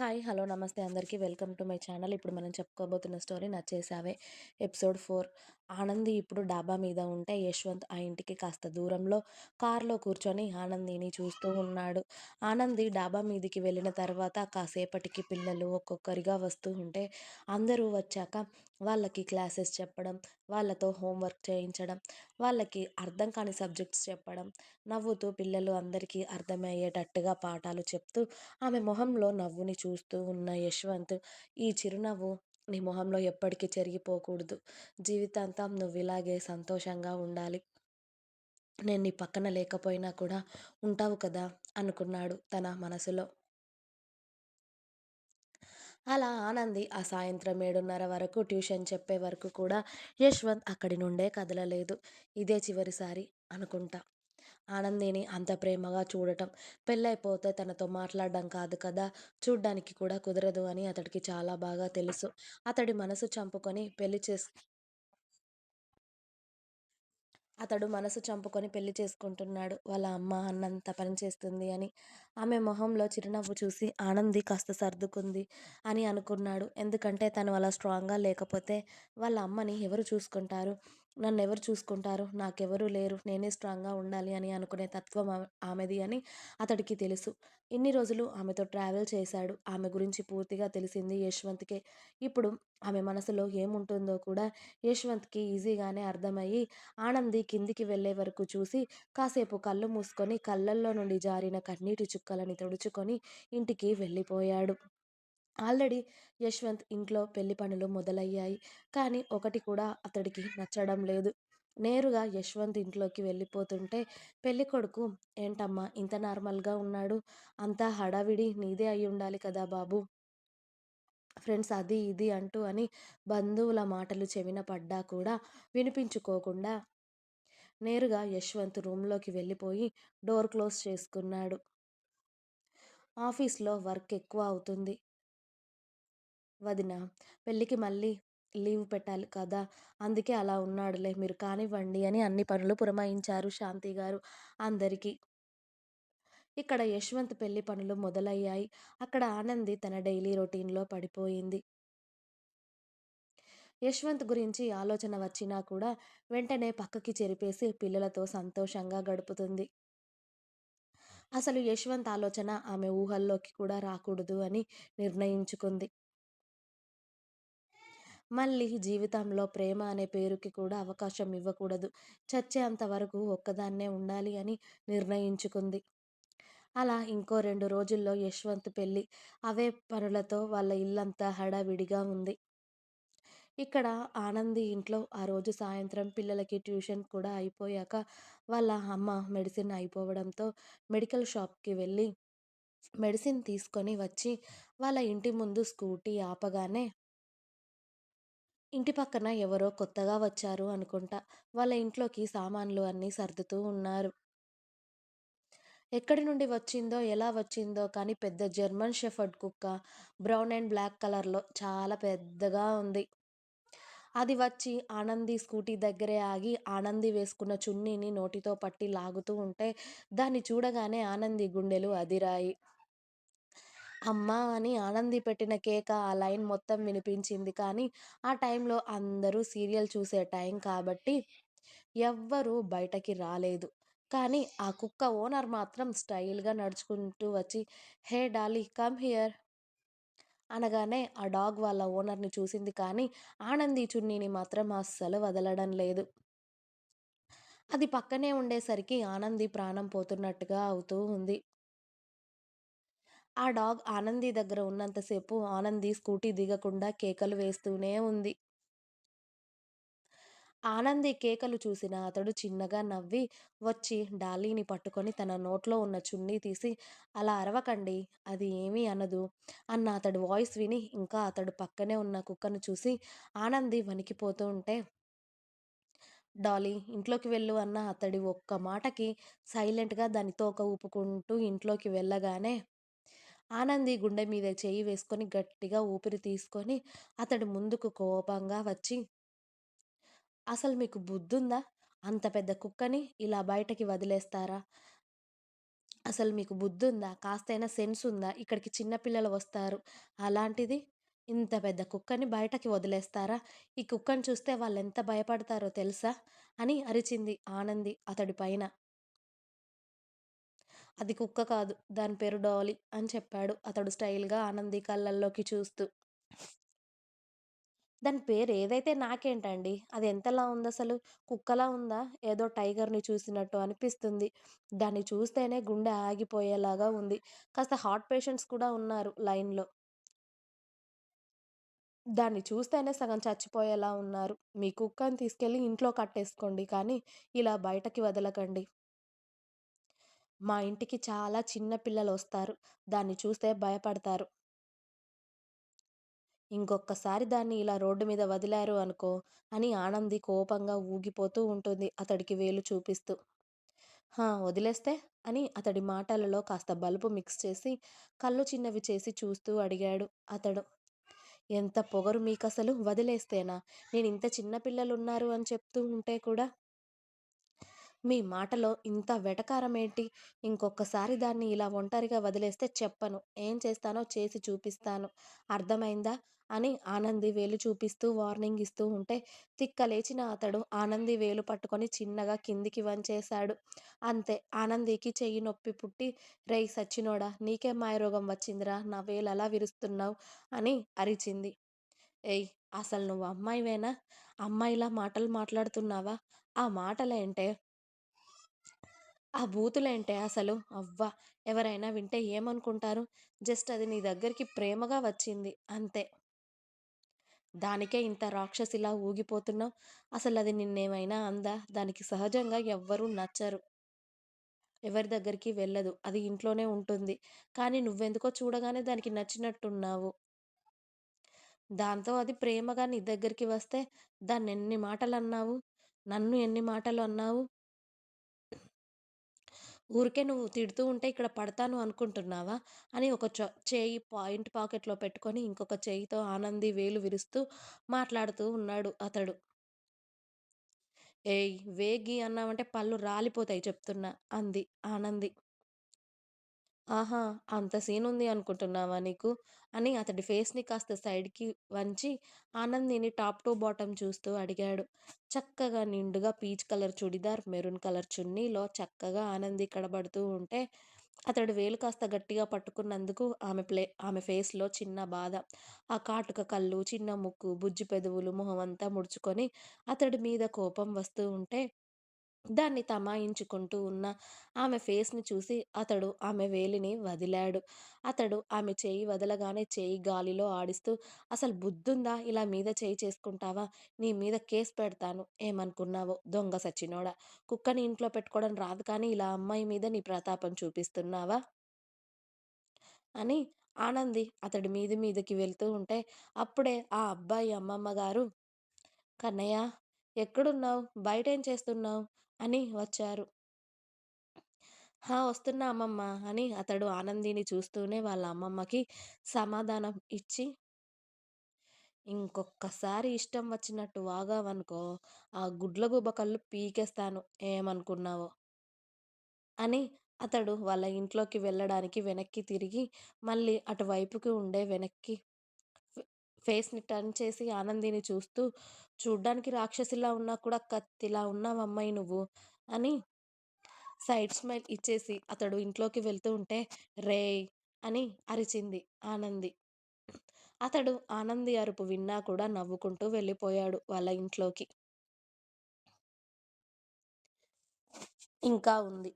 Hi hello నమస్తే అందరికీ. Welcome to my channel. ఇప్పుడు మనం చెప్పుకోబోతున్న story Nachchesave episode four. Anandi ఇప్పుడు డాబా మీద ఉంటే యశ్వంత్ ఆ ఇంటికి కాస్త దూరంలో కారులో కూర్చొని ఆనందిని చూస్తూ ఉన్నాడు. ఆనంది డాబా మీదికి వెళ్ళిన తర్వాత కాసేపటికి పిల్లలు ఒక్కొక్కరిగా వస్తూ ఉంటే అందరూ వచ్చాక వాళ్ళకి క్లాసెస్ చెప్పడం వాళ్ళతో హోంవర్క్ చేయించడం వాళ్ళకి అర్థం కాని సబ్జెక్ట్స్ చెప్పడం నవ్వుతూ పిల్లలు అందరికీ అర్థమయ్యేటట్టుగా పాఠాలు చెప్తూ ఆమె మొహంలో నవ్వుని చూస్తూ ఉన్న యశ్వంత్ ఈ చిరునవ్వు నీ మొహంలో ఎప్పటికీ చెరిగిపోకూడదు. జీవితాంతం నువ్వు ఇలాగే సంతోషంగా ఉండాలి. నేను నీ పక్కన లేకపోయినా కూడా ఉంటావు కదా అనుకున్నాడు తన మనసులో. అలా ఆనంది ఆ సాయంత్రం ఏడున్నర వరకు ట్యూషన్ చెప్పే వరకు కూడా యశ్వంత్ అక్కడి నుండే కదలలేదు. ఇదే చివరిసారి అనుకుంటా. ఆనందిని అంత ప్రేమగా చూడటం పెళ్ళైపోతే తనతో మాట్లాడడం కాదు కదా చూడ్డానికి కూడా కుదరదు అని అతడికి చాలా బాగా తెలుసు. అతడి మనసు చంపుకొని పెళ్ళి చేసు అతడు మనసు చంపుకొని పెళ్ళి చేసుకుంటున్నాడు. వాళ్ళ అమ్మ అన్నంత పని చేస్తుంది అని ఆమె మొహంలో చిరునవ్వు చూసి ఆనంది కాస్త సర్దుకుంది అని అనుకున్నాడు. ఎందుకంటే తను అలా స్ట్రాంగ్గా లేకపోతే వాళ్ళ అమ్మని ఎవరు చూసుకుంటారు? నన్ను ఎవరు చూసుకుంటారు? నాకెవరూ లేరు. నేనే స్ట్రాంగ్గా ఉండాలి అని అనుకునే తత్వం ఆమెది అని అతడికి తెలుసు. ఇన్ని రోజులు ఆమెతో ట్రావెల్ చేశాడు. ఆమె గురించి పూర్తిగా తెలిసింది యశ్వంత్కే. ఇప్పుడు ఆమె మనసులో ఏముంటుందో కూడా యశ్వంత్కి ఈజీగానే అర్థమయ్యి ఆనంది కిందికి వెళ్ళే వరకు చూసి కాసేపు కళ్ళు మూసుకొని కళ్ళల్లో నుండి జారిన కన్నీటి చుక్కలని తుడుచుకొని ఇంటికి వెళ్ళిపోయాడు. ఆల్రెడీ యశ్వంత్ ఇంట్లో పెళ్ళి పనులు మొదలయ్యాయి. కానీ ఒకటి కూడా అతడికి నచ్చడం లేదు. నేరుగా యశ్వంత్ ఇంట్లోకి వెళ్ళిపోతుంటే పెళ్ళి కొడుకు ఏంటమ్మా ఇంత నార్మల్గా ఉన్నాడు? అంతా హడావిడి నీదే అయి ఉండాలి కదా బాబు. ఫ్రెండ్స్ అది ఇది అంటూ అని బంధువుల మాటలు చెవిన పడ్డా కూడా వినిపించుకోకుండా నేరుగా యశ్వంత్ రూమ్లోకి వెళ్ళిపోయి డోర్ క్లోజ్ చేసుకున్నాడు. ఆఫీస్లో వర్క్ ఎక్కువ అవుతుంది. వదిన. పెళ్ళికి మళ్ళీ లీవ్ పెట్టాలి కదా అందుకే అలా ఉన్నాడులే మీరు కానివ్వండి అని అన్ని పనులు పురమాయించారు శాంతి గారు అందరికీ. ఇక్కడ యశ్వంత్ పెళ్ళి పనులు మొదలయ్యాయి. అక్కడ ఆనంది తన డైలీ రొటీన్లో పడిపోయింది. యశ్వంత్ గురించి ఆలోచన వచ్చినా కూడా వెంటనే పక్కకి చెరిపేసి పిల్లలతో సంతోషంగా గడుపుతుంది. అసలు యశ్వంత్ ఆలోచన ఆమె ఊహల్లోకి కూడా రాకూడదు అని నిర్ణయించుకుంది. మళ్ళీ జీవితంలో ప్రేమ అనే పేరుకి కూడా అవకాశం ఇవ్వకూడదు. చచ్చేంత వరకు ఒక్కదాన్నే ఉండాలి అని నిర్ణయించుకుంది. అలా ఇంకో రెండు రోజుల్లో యశ్వంత్ పెళ్ళి. అవే పనులతో వాళ్ళ ఇల్లంతా హడావిడిగా ఉంది. ఇక్కడ ఆనంది ఇంట్లో ఆ రోజు సాయంత్రం పిల్లలకి ట్యూషన్ కూడా అయిపోయాక వాళ్ళ అమ్మ మెడిసిన్ అయిపోవడంతో మెడికల్ షాప్కి వెళ్ళి మెడిసిన్ తీసుకొని వచ్చి వాళ్ళ ఇంటి ముందు స్కూటీ ఆపగానే ఇంటి పక్కన ఎవరో కొత్తగా వచ్చారు అనుకుంటా వాళ్ళ ఇంట్లోకి సామాన్లు అన్నీ సర్దుతూ ఉన్నారు. ఎక్కడి నుండి వచ్చిందో ఎలా వచ్చిందో కానీ పెద్ద జర్మన్ షెఫర్డ్ కుక్క బ్రౌన్ అండ్ బ్లాక్ కలర్లో చాలా పెద్దగా ఉంది. అది వచ్చి ఆనంది స్కూటీ దగ్గరే ఆగి ఆనంది వేసుకున్న చున్నీని నోటితో పట్టి లాగుతూ ఉంటే దాన్ని చూడగానే ఆనంది గుండెలు అదిరాయి. అమ్మా అని ఆనంది పెట్టిన కేక ఆ లైన్ మొత్తం వినిపించింది. కానీ ఆ టైంలో అందరూ సీరియల్ చూసే టైం కాబట్టి ఎవ్వరూ బయటకి రాలేదు. కానీ ఆ కుక్క ఓనర్ మాత్రం స్టైల్గా నడుచుకుంటూ వచ్చి హే డాలీ కమ్ హియర్ అనగానే ఆ డాగ్ వాళ్ళ ఓనర్ని చూసింది. కానీ ఆనంది చున్నీని మాత్రం అస్సలు వదలడం లేదు. అది పక్కనే ఉండేసరికి ఆనంది ప్రాణం పోతున్నట్టుగా అవుతూ ఉంది. ఆ డాగ్ ఆనంది దగ్గర ఉన్నంతసేపు ఆనంది స్కూటీ దిగకుండా కేకలు వేస్తూనే ఉంది. ఆనంది కేకలు చూసిన అతడు చిన్నగా నవ్వి వచ్చి డాలీని పట్టుకొని తన నోట్లో ఉన్న చున్నీ తీసి అలా అరవకండి అది ఏమీ అనదు అన్న అతడి వాయిస్ విని ఇంకా అతడు పక్కనే ఉన్న కుక్కను చూసి ఆనంది వణికిపోతూ ఉంటే డాలీ ఇంట్లోకి వెళ్ళు అన్న అతడి ఒక్క మాటకి సైలెంట్గా దానితో ఒక ఊపుకుంటూ ఇంట్లోకి వెళ్ళగానే ఆనంది గుండె మీద చేయి వేసుకొని గట్టిగా ఊపిరి తీసుకొని అతడు ముందుకు కోపంగా వచ్చి అసలు మీకు బుద్ధుందా అంత పెద్ద కుక్కని ఇలా బయటకి వదిలేస్తారా అసలు మీకు బుద్ధుందా? కాస్తైనా సెన్స్ ఉందా ఇక్కడికి చిన్నపిల్లలు వస్తారు. అలాంటిది ఇంత పెద్ద కుక్కని బయటకి వదిలేస్తారా? ఈ కుక్కని చూస్తే వాళ్ళు ఎంత భయపడతారో తెలుసా? అని అరిచింది ఆనంది అతడి పైన. అది కుక్క కాదు. దాని పేరు డాలీ అని చెప్పాడు అతడు స్టైల్‌గా ఆనంది కళ్ళల్లోకి చూస్తూ. దాని పేరు ఏదైతే నాకేంటండి? అది ఎంతలా ఉందసలు? కుక్కలా ఉందా? ఏదో టైగర్‌ని చూసినట్టు అనిపిస్తుంది. దాన్ని చూస్తేనే గుండె ఆగిపోయేలాగా ఉంది. కాస్త హార్ట్ పేషెంట్స్ కూడా ఉన్నారు లైన్‌లో. దాన్ని చూస్తేనే సగం చచ్చిపోయేలా ఉన్నారు. మీ కుక్కని తీసుకెళ్ళి ఇంట్లో కట్టేసుకోండి. కానీ ఇలా బయటకి వదలకండి. మా ఇంటికి చాలా చిన్న పిల్లలొస్తారు. దాన్ని చూస్తే భయపడతారు. ఇంకొక్కసారి దాన్ని ఇలా రోడ్డు మీద వదిలారు అనుకో అని ఆనంది కోపంగా ఊగిపోతూ ఉంటుంది అతడికి వేలు చూపిస్తూ. హా! వదిలేస్తే? అని అతడి మాటలలో కాస్త బలుపు మిక్స్ చేసి కళ్ళు చిన్నవి చేసి చూస్తూ అడిగాడు అతడు. ఎంత పొగరు మీకసలు? వదిలేస్తేనా? నేనింత చిన్న పిల్లలున్నారు అని చెప్తూ ఉంటే కూడా మీ మాటలో ఇంత వెటకారమేంటి? ఇంకొకసారి దాన్ని ఇలా ఒంటరిగా వదిలేస్తే చెప్పను. ఏం చేస్తానో చేసి చూపిస్తాను. అర్థమైందా? అని ఆనంది వేలు చూపిస్తూ వార్నింగ్ ఇస్తూ ఉంటే తిక్కలేచిన అతడు ఆనంది వేలు పట్టుకొని చిన్నగా కిందికి వంచేశాడు. అంతే ఆనందికి చెయ్యి నొప్పి పుట్టి రేయ్ సచ్చినోడా! నీకే మాయరోగం వచ్చిందిరా నా వేలు అలా విరుస్తున్నావు అని అరిచింది. ఏయ్! అసలు నువ్వు అమ్మాయివేనా? అమ్మాయిలా మాటలు మాట్లాడుతున్నావా? ఆ మాటలేంటే? ఆ బూతులేంటే అసలు? అవ్వ! ఎవరైనా వింటే ఏమనుకుంటారు? జస్ట్ అది నీ దగ్గరికి ప్రేమగా వచ్చింది. అంతే. దానికే ఇంత రాక్షసిలా అసలు అది నిన్నేమైనా అందా? దానికి సహజంగా ఎవ్వరూ నచ్చరు. ఎవరి దగ్గరికి వెళ్ళదు. అది ఇంట్లోనే ఉంటుంది. కానీ నువ్వెందుకో చూడగానే దానికి నచ్చినట్టున్నావు. దాంతో అది ప్రేమగా నీ దగ్గరికి వస్తే దాన్ని ఎన్ని మాటలు అన్నావు నన్ను ఎన్ని మాటలు అన్నావు? ఊరికే నువ్వు తిడుతూ ఉంటే ఇక్కడ పడతాను అనుకుంటున్నావా? అని ఒక చ చేయి పాయింట్ పాకెట్‌లో పెట్టుకొని ఇంకొక చేయితో ఆనంది వేలు విరుస్తూ మాట్లాడుతూ ఉన్నాడు అతడు. ఏయ్! వేగి అన్నామంటే అన్నావంటే పళ్ళు రాలిపోతాయి చెప్తున్నా అంది ఆనంది. ఆహా! అంత సీనుంది అనుకుంటున్నావా నీకు? అని అతడి ఫేస్‌ని కాస్త సైడ్‌కి వంచి ఆనందిని టాప్ టు బాటమ్ చూస్తూ అడిగాడు. చక్కగా నిండుగా peach colour churidar, maroon colour చున్నీలో చక్కగా ఆనంది కనబడుతూ ఉంటే అతడు వేలు కాస్త గట్టిగా పట్టుకున్నందుకు ఆమె ప్లే ఆమె ఫేస్‌లో చిన్న బాధ. ఆ కాటుక కళ్ళు, చిన్న ముక్కు, బుజ్జి పెదవులు, మొహమంతా ముడుచుకొని అతడి మీద కోపం వస్తూ ఉంటే దాన్ని తమాయించుకుంటూ ఉన్న ఆమె ఫేస్‌ని చూసి అతడు ఆమె వేలిని వదిలాడు. అతడు ఆమె చేయి వదలగానే చేయి గాలిలో ఆడిస్తూ అసలు బుద్ధుందా? ఇలా మీద చేయి చేసుకుంటావా? నీ మీద కేసు పెడతాను. ఏమనుకున్నావో? దొంగ సచ్చినోడా! కుక్కని ఇంట్లో పెట్టుకోవడం రాదు కానీ ఇలా అమ్మాయి మీద నీ ప్రతాపం చూపిస్తున్నావా? అని ఆనంది అతడి మీది మీదికి వెళ్తూ ఉంటే అప్పుడే ఆ అబ్బాయి అమ్మమ్మ గారు కన్నయ్య! ఎక్కడున్నావు బయట ఏం చేస్తున్నావు అని వచ్చారు. హా! వస్తున్నా అమ్మమ్మ అని అతడు ఆనందిని చూస్తూనే వాళ్ళ అమ్మమ్మకి సమాధానం ఇచ్చి ఇంకొక్కసారి ఇష్టం వచ్చినట్టు వాగావనుకో ఆ గుడ్లగూబ కళ్ళు పీకేస్తాను ఏమనుకున్నావో? అని అతడు వాళ్ళ ఇంట్లోకి వెళ్ళడానికి వెనక్కి తిరిగి మళ్ళీ అటువైపుకి ఉండే వెనక్కి ఫేస్‌ని టర్న్ చేసి ఆనందిని చూస్తూ చూడ్డానికి రాక్షసిలా ఉన్నా కూడా కత్తిలా ఉన్నావమ్మాయి నువ్వు అని సైడ్ స్మైల్ ఇచ్చేసి అతడు ఇంట్లోకి వెళ్తూ ఉంటే రేయ్! అని అరిచింది ఆనంది. అతడు ఆనంది అరుపు విన్నా కూడా నవ్వుకుంటూ వెళ్ళిపోయాడు వాళ్ళ ఇంట్లోకి. ఇంకా ఉంది.